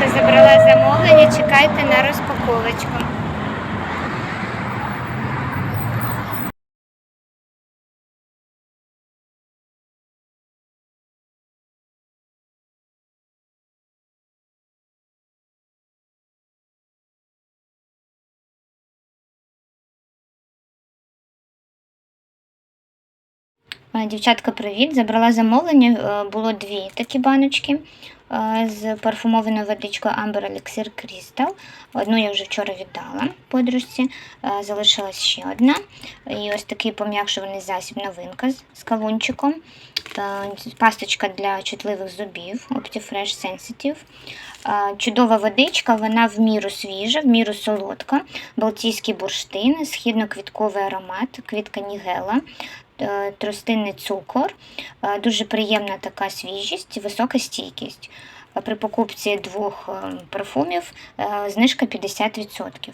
дівчатка забрала замовлення, чекайте на розпаковочку. Е, Дівчатка, привіт! Забрала замовлення. е, Було дві такі баночки з парфумованою водичкою Amber Elixir Crystal. Одну я вже вчора віддала подружці, залишилась ще одна. І ось такий пом'якшуваний засіб новинка з- кавунчиком. Пасточка для чутливих зубів Optifresh Sensitive. Чудова водичка, вона в міру свіжа, в міру солодка, балтійський бурштин, східно-квітковий аромат, квітка нігела, тростинний цукор, е, дуже приємна така свіжість, висока стійкість. Е, При покупці двох е, парфумів е, знижка 50%.